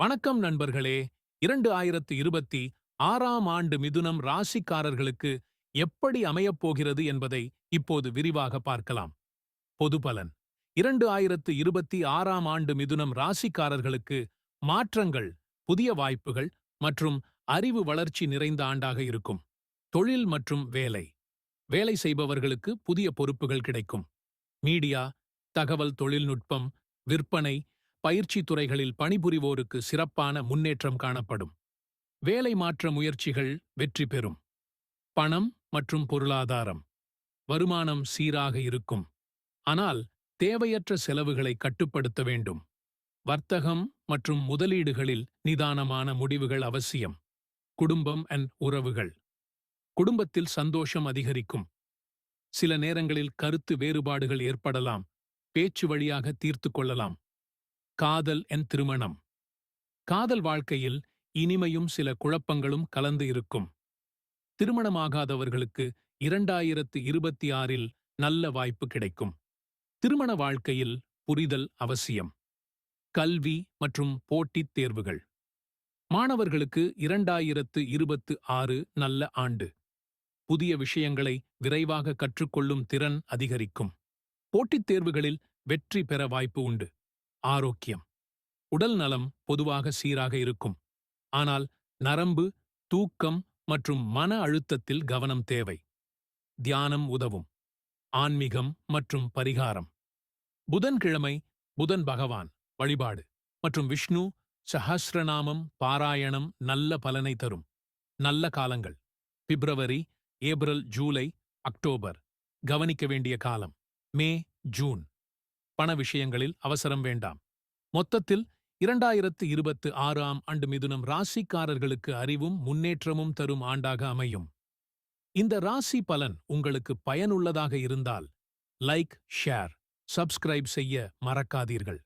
வணக்கம் நண்பர்களே. இரண்டு ஆயிரத்து இருபத்தி ஆறாம் ஆண்டு மிதுனம் ராசிக்காரர்களுக்கு எப்படி அமையப் போகிறது என்பதை இப்போது விரிவாக பார்க்கலாம். பொதுபலன் இரண்டு ஆயிரத்து இருபத்தி ஆறாம் ஆண்டு மிதுனம் ராசிக்காரர்களுக்கு மாற்றங்கள் புதிய வாய்ப்புகள் மற்றும் அறிவு வளர்ச்சி நிறைந்த ஆண்டாக இருக்கும். தொழில் மற்றும் வேலை. வேலை செய்பவர்களுக்கு புதிய பொறுப்புகள் கிடைக்கும். மீடியா தகவல் தொழில்நுட்பம் விற்பனை பயிற்சி துறைகளில் பணிபுரிவோருக்கு சிறப்பான முன்னேற்றம் காணப்படும். வேலை மாற்ற முயற்சிகள் வெற்றி பெறும். பணம் மற்றும் பொருளாதாரம். வருமானம் சீராக இருக்கும். ஆனால் தேவையற்ற செலவுகளை கட்டுப்படுத்த வேண்டும். வர்த்தகம் மற்றும் முதலீடுகளில் நிதானமான முடிவுகள் அவசியம். குடும்பம் அண்ட் உறவுகள். குடும்பத்தில் சந்தோஷம் அதிகரிக்கும். சில நேரங்களில் கருத்து வேறுபாடுகள் ஏற்படலாம். பேச்சு வழியாக தீர்த்து கொள்ளலாம். காதல் என் திருமணம். காதல் வாழ்க்கையில் இனிமையும் சில குழப்பங்களும் கலந்து இருக்கும். திருமணமாகாதவர்களுக்கு இரண்டாயிரத்து இருபத்தி ஆறில் நல்ல வாய்ப்பு கிடைக்கும். திருமண வாழ்க்கையில் புரிதல் அவசியம். கல்வி மற்றும் போட்டித் தேர்வுகள். மாணவர்களுக்கு இரண்டாயிரத்து இருபத்து ஆறு நல்ல ஆண்டு. புதிய விஷயங்களை விரைவாக கற்றுக்கொள்ளும் திறன் அதிகரிக்கும். போட்டித் தேர்வுகளில் வெற்றி பெற வாய்ப்பு உண்டு. ஆரோக்கியம். உடல் நலம் பொதுவாக சீராக இருக்கும். ஆனால் நரம்பு தூக்கம் மற்றும் மன அழுத்தத்தில் கவனம் தேவை. தியானம் உதவும். ஆன்மீகம் மற்றும் பரிகாரம். புதன்கிழமை புதன் பகவான் வழிபாடு மற்றும் விஷ்ணு சஹஸ்ரநாமம் பாராயணம் நல்ல பலனை தரும். நல்ல காலங்கள். பிப்ரவரி ஏப்ரல் ஜூலை அக்டோபர். கவனிக்க வேண்டிய காலம். May June. பண விஷயங்களில் அவசரம் வேண்டாம். மொத்தத்தில் இரண்டாயிரத்து இருபத்து ஆறாம் ஆண்டு மிதுனம் ராசிக்காரர்களுக்கு அறிவும் முன்னேற்றமும் தரும் ஆண்டாக அமையும். இந்த ராசி பலன் உங்களுக்கு பயனுள்ளதாக இருந்தால் லைக் ஷேர் சப்ஸ்கிரைப் செய்ய மறக்காதீர்கள்.